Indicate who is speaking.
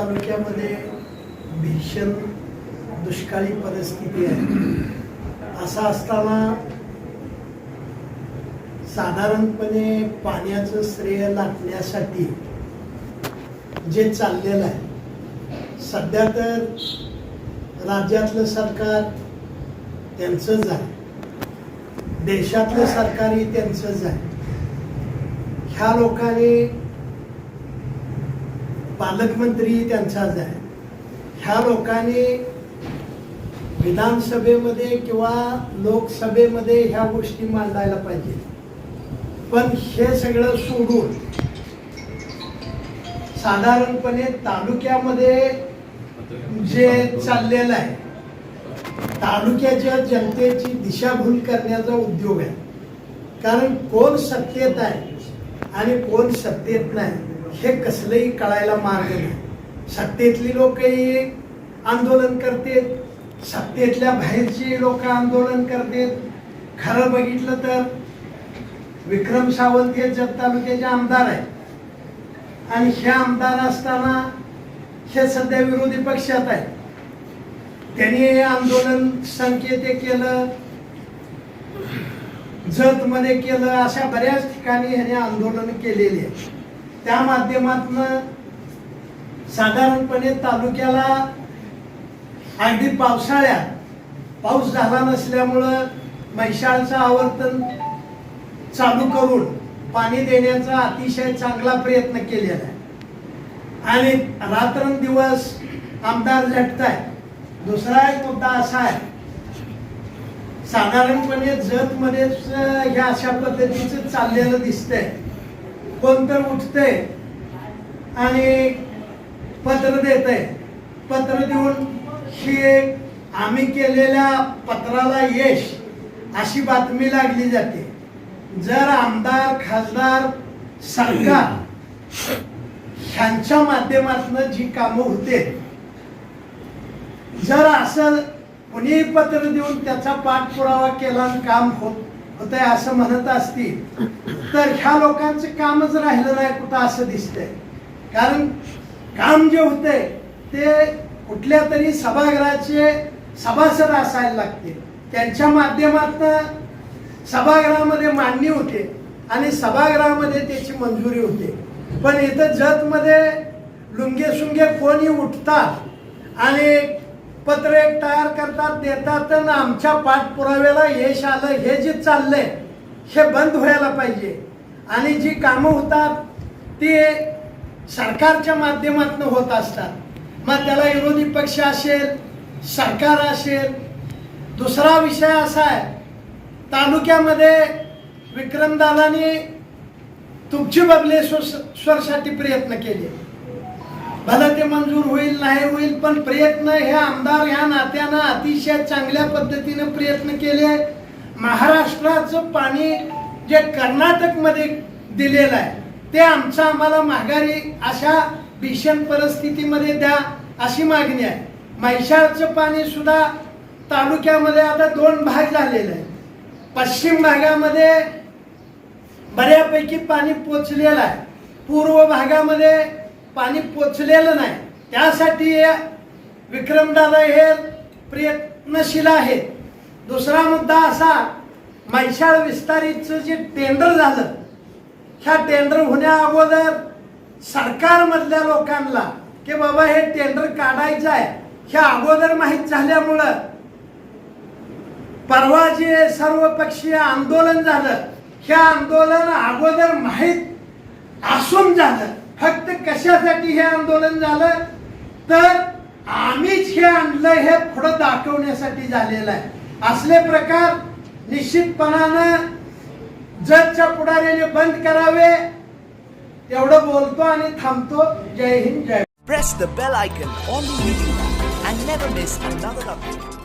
Speaker 1: तालुक्यामध्ये भीषण दुष्काळी परिस्थिती आहे. असं असताना साधारणपणे पाण्याचं श्रेय लाटण्यासाठी जे चाललेलं आहे सध्या तर राज्यातलं सरकार त्यांचंच आहे. देशातलं सरकारही त्यांचंच आहे. ह्या लोकांनी पालकमंत्री त्यांचाच आहे. ह्या लोकांनी विधानसभेमध्ये किंवा लोकसभेमध्ये ह्या गोष्टी मांडायला पाहिजे. पण हे सगळं सोडून साधारणपणे तालुक्यामध्ये जे चाललेलं आहे तालुक्याच्या जनतेची दिशाभूल करण्याचा उद्योग आहे. कारण कोण सत्तेत आहे आणि कोण सत्तेत नाही. हे कसलंही कळायला मार्ग नाही. सत्तेतली लोकही आंदोलन करतात सत्तेतल्या बाहेरची लोक आंदोलन करतात. खरं बघितलं तर विक्रम सावंत हे जत तालुक्याचे आमदार आहेत. आणि हे आमदार असताना हे सध्या विरोधी पक्षात आहे त्यांनी हे आंदोलन संकेते केलं जतमध्ये केलं अशा बऱ्याच ठिकाणी ह्याने आंदोलन केलेली आहे त्या माध्यमातून साधारणपणे तालुक्याला अगदी पावसाळ्यात पाऊस झाला नसल्यामुळं म्हैशाळचं आवर्तन चालू करून पाणी देण्याचा अतिशय चांगला प्रयत्न केलेला आहे. आणि रात्रंदिवस आमदार झटताय. दुसरा एक मुद्दा असा आहे साधारणपणे जतमध्येच ह्या अशा पद्धतीचं चाललेलं दिसतंय. कोण तर उठतंय आणि पत्र देतंय. पत्र देऊन ही एक आम्ही केलेल्या पत्राला यश अशी बातमी लागली जाते. जर आमदार खासदार सरकार ह्यांच्या माध्यमातून जी कामं होते जर असं कुणीही पत्र देऊन त्याचा पाठपुरावा केला काम होत होत आहे असं म्हणत असतील तर ह्या लोकांचं कामच राहिलं नाही कुठं असं दिसतंय. कारण काम जे होतंय ते कुठल्या तरी सभागृहाचे सभासद असायला लागते त्यांच्या माध्यमातून सभागृहामध्ये मांडणी होते आणि सभागृहामध्ये त्याची मंजुरी होते. पण इथं जतमध्ये लुंगे सुंगे कोणी उठतात आणि पत्र एक तयार करतात देतात आणि आमच्या पाठपुराव्याला यश आलं हे जे चाललंय हे बंद व्हायला पाहिजे. आणि जी कामं होतात ती सरकारच्या माध्यमातून होत असतात. मग त्याला विरोधी पक्ष असेल सरकार असेल दुसरा विषय असा आहे तालुक्यामध्ये विक्रमदादांनी तुमची बबलेश्वरसाठी प्रयत्न केले. भलं ते मंजूर होईल नाही होईल पण प्रयत्न हे आमदार ह्या नात्यानं अतिशय चांगल्या पद्धतीनं प्रयत्न केले. महाराष्ट्राचं पाणी जे कर्नाटकमध्ये दिलेलं आहे ते आमचं आम्हाला माघारी अशा भीषण परिस्थितीमध्ये द्या अशी मागणी आहे. म्हैसाळचं पाणी सुद्धा तालुक्यामध्ये आता दोन भाग झालेले आहे पश्चिम भागामध्ये बऱ्यापैकी पाणी पोचलेलं आहे. पूर्व भागामध्ये पाणी पोचलेलं नाही. त्यासाठी हे विक्रमदादा हे प्रयत्नशील आहेत. दुसरा मुद्दा असा मैशाळ विस्तारीचं जे टेंडर झालं ह्या टेंडर होण्या अगोदर सरकारमधल्या लोकांना की बाबा हे टेंडर काढायचं आहे ह्या अगोदर माहीत झाल्यामुळं परवा जे सर्वपक्षीय आंदोलन झालं हे आंदोलन अगोदर माहीत असून झालं. फक्त कशासाठी हे आंदोलन झालं? तर आम्हीच हे आणलं हे पुढं दाखवण्यासाठी झालेलं आहे. असले प्रकार निश्चितपणानं जजच्या पुढाऱ्याने बंद करावे. एवढं बोलतो आणि थांबतो. जय हिंद जय
Speaker 2: press the bell icon on the and never miss another update.